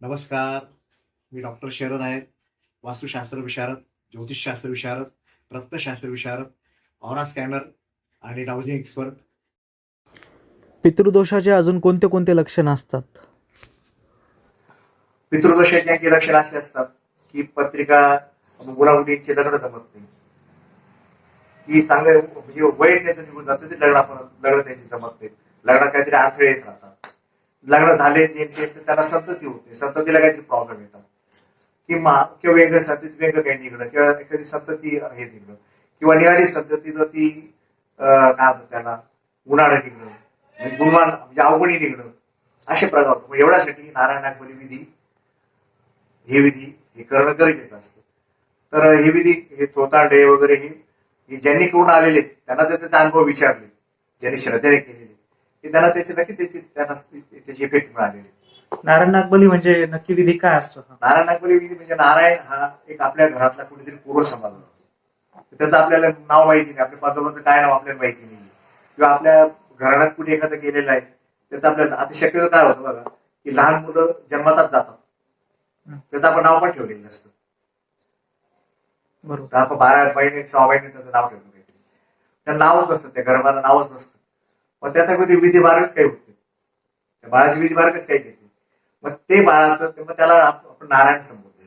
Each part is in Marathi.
नमस्कार मी डॉक्टर शरद आहे. वास्तुशास्त्र विशारद ज्योतिषशास्त्र विशारद रक्तशास्त्र विशारद ऑरा स्कॅनर आणि डाउजिंग एक्सपर्ट. पितृदोषाचे अजून कोणते कोणते लक्षण असतात? पितृदोषाची लक्षणं अशी असतात की पत्रिका मुलामुलींचे लग्न जमत नाही. की चांगलं म्हणजे वय त्याचं निघून जातं ते लग्नापर्यंत लग्न त्यांची जमत नाही. लग्नात काहीतरी अडथळे येत राहतात. लग्न झाले त्याला संतती होते. संततीला काहीतरी प्रॉब्लेम येतात. किंवा किंवा वेगळं संतती वेगळं काही निघणं किंवा एखादी संतती हे निघणं किंवा निघाली संतती तर ती काय म्हणतात त्याला उन्हाळं निघणं म्हणजे गुणवान म्हणजे अवगुणी निघणं असे प्रकार होतो मग एवढ्यासाठी नारायण नागपुरी विधी हे विधी हे करणं गरजेचं असतं. तर हे विधी हे थोतांडे वगैरे हे ज्यांनी करून आलेले त्यांना त्याचे अनुभव विचारले ज्यांनी श्रद्धेने केलेले की त्यांना त्याची नक्की त्याची त्यांना त्याची इफेक्ट मिळालेली नारायण नागबली म्हणजे नक्की विधी काय असतो नारायण नागबली विधी म्हणजे नारायण हा एक आपल्या घरातला कुणीतरी पूर्व समाज त्याचं आपल्याला नाव माहिती नाही आपल्या पाठोपाचं काय नाव आपल्याला माहिती नाही. किंवा आपल्या घराण्यात कुणी एखादं गेलेलं आहे त्याचं आपल्याला आता शक्यतो काय होतं बघा की लहान मुलं जन्मातच जातात. त्याचं आपण नाव पण ठेवलेलं नसतं. बरोबर. बारा बहिणी सहा बहिणी त्याचं नाव ठेवलं काहीतरी. त्या नावच नसतं त्या गर्भाला नावच नसतं. मग त्याचा कधी विधी मार्गच काही होते त्या बाळाची विधी मार्गच काही घेते मग ते बाळाचं मग त्याला आपण नारायण संबोधले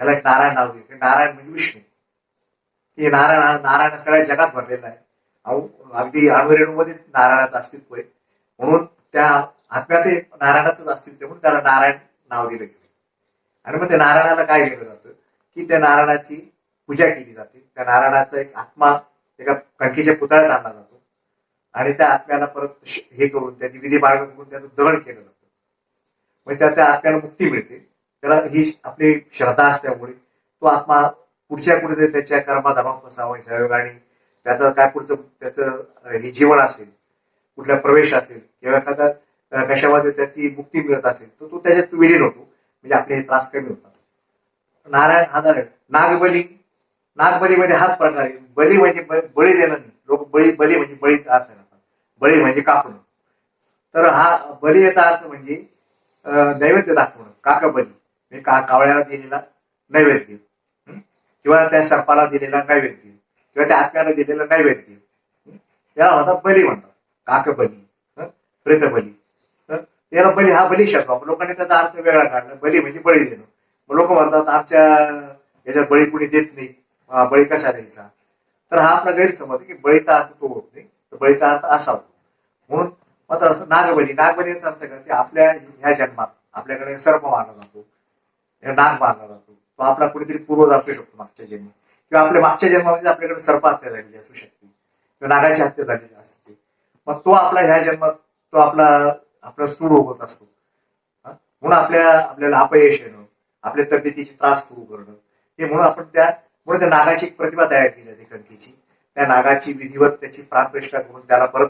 त्याला एक नारायण नाव दिले नारायण म्हणजे विष्णू. ते नारायण नारायण सगळ्या जगात भरलेला आहे. अहो अगदी अणुरेणूमध्ये नारायणाचं अस्तित्व आहे. म्हणून त्या आत्म्यात हे नारायणाचंच अस्तित्व म्हणून त्याला नारायण नाव दिलं गेलं आणि मग ते नारायणाला काय केलं जातं? की त्या नारायणाची पूजा केली जाते. त्या नारायणाचा एक आत्मा एका कणकीच्या पुतळ्यात आणला जातो. आणि त्या आत्म्याला परत श- हे करून त्याची विधी मार्ग करून त्याचं दहन केलं जातं. मग त्या त्या आत्म्याला मुक्ती मिळते. त्याला ही आपली श्रद्धा असल्यामुळे तो आत्मा पुढच्या पुढे त्याच्या कर्माधर्मा फसावं सहयोग आणि त्याचं काय पुढचं त्याचं हे जीवन असेल कुठला प्रवेश असेल किंवा एखादा कशामध्ये त्याची मुक्ती मिळत असेल तर तो त्याच्यात विलीन होतो. म्हणजे आपले हे त्रास कमी होतात. नारायण हा नारायण नागबली नागबलीमध्ये हाच प्रकार आहे. बली म्हणजे बळी देणं नाही. लोक बळी बली म्हणजे बळीचा अर्थ करतात बळी म्हणजे कापणं म्हणजे तर हा बली याचा अर्थ म्हणजे नैवेद्य दाखवणं. काका बली म्हणजे का कावळ्याला दिलेला नैवेद्य. किंवा त्या सर्पाला दिलेला नैवेद्य. किंवा त्या आत्म्याला दिलेला नैवेद्य. याला त्याला म्हणतात बली म्हणतात. काक बली हं? प्रेतबली याला बली हा बली शब्द. लोकांनी त्याचा अर्थ वेगळा काढला. बली म्हणजे बळी देणं. मग लोक म्हणतात आमच्या याच्यात बळी कुणी देत नाही. बळी कशा द्यायचा? तर हा आपला गैरसमज आहे की बळीचा अर्थ तो होत नाही तर बळीचा अर्थ असा होतो. म्हणून मात्र नागबली नागबलीचा अर्थ का ते आपल्या ह्या जन्मात आपल्याकडे सर्प मारला जातो नाग मारला जातो. तो आपला कुणीतरी पूर्वज असू शकतो मागच्या जन्मी. किंवा आपल्या मागच्या जन्मामध्ये आपल्याकडे सर्प हत्या झालेली असू शकते. किंवा नागाची हत्या झालेली असते. मग तो आपला ह्या जन्मात तो आपला आपला सुरू होत असतो. म्हणून आपल्या आपल्याला अपयश येणं आपल्या तब्येतीचे त्रास सुरू करणं हे म्हणून आपण त्या म्हणून त्या नागाची एक प्रतिभा तयार केली आहे कणकीची त्या नागाची विधिवत त्याची प्राणप्रतिष्ठा करून त्याला परत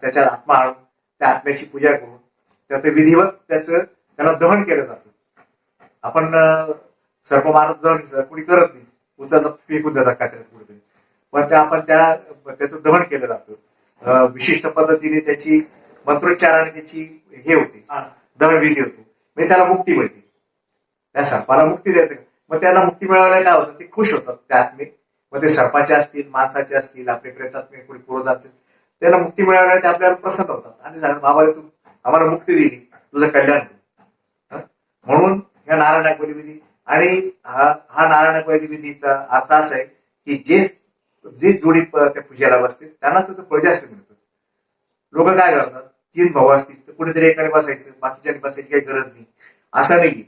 त्याच्या आत्मा आणून त्या आत्म्याची पूजा करून त्या विधिवत त्याचं त्याला दहन केलं जातं. आपण अं, सर्प मारत दहन कुणी करत नाही उचलत फेकून देतात कचऱ्यात कुठेतरी. पण त्या आपण त्या त्याचं दहन केलं जातं. विशिष्ट पद्धतीने त्याची मंत्रोच्चाराने त्याची हे होते. दहन विधी होतो. म्हणजे त्याला मुक्ती मिळते. त्या सर्पाला मुक्ती देते. मग त्याला मुक्ती मिळायला काय होतं? ते खुश होतात त्या आत्मे मग ते सर्पाचे असतील माणसाचे असतील आपले प्रेतात्मे कोणी पूर्वजाचे त्याला मुक्ती मिळाल्यावर ते आपल्याला प्रसन्न होतात. आणि सांगतात बाबाने तू आम्हाला मुक्ती दिली तुझं कल्याण म्हणून ह्या नारायण विधी. आणि हा हा नारायण विधीचा अर्थ असा आहे की जे जे जोडी त्या पूजेला बसते त्यांना त्याचं फळ जास्त मिळतं. लोक काय करतात? तीन भाऊ असतील तर कुणीतरी एकाने बसायचं बाकीच्याने बसायची काही गरज नाही. असं नाही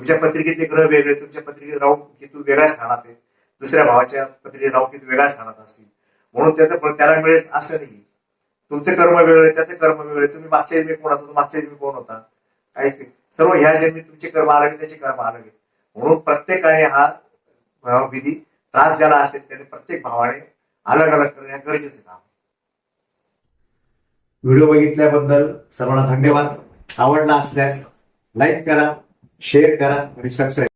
तुमच्या पत्रिकेतले ग्रह वेगळे तुमच्या पत्रिकेत राहू केतू वेगळ्या स्थानात आहेत. दुसऱ्या भावाच्या पत्रिकेत राहू केतू वेगळ्या स्थानात असतील. म्हणून त्याचं फळ त्याला मिळेल असं नाही. तुमचे कर्म वेगळे त्याचे कर्म वेगळे. तुम्ही मागच्या जन्मी कोण होता? मागच्या जन्मी कोण होता? काही सर्व ह्या जन्मी तुमचे कर्म अलग त्याचे कर्म अलग म्हणून प्रत्येकाने हा विधी त्रास ज्याला असेल त्याने प्रत्येक भावाने अलग अलग करणे गरजेचं काम. व्हिडिओ बघितल्याबद्दल सर्वांना धन्यवाद. आवडला असल्यास लाईक करा. షేర్ ధర సబ్స్క్రైబ్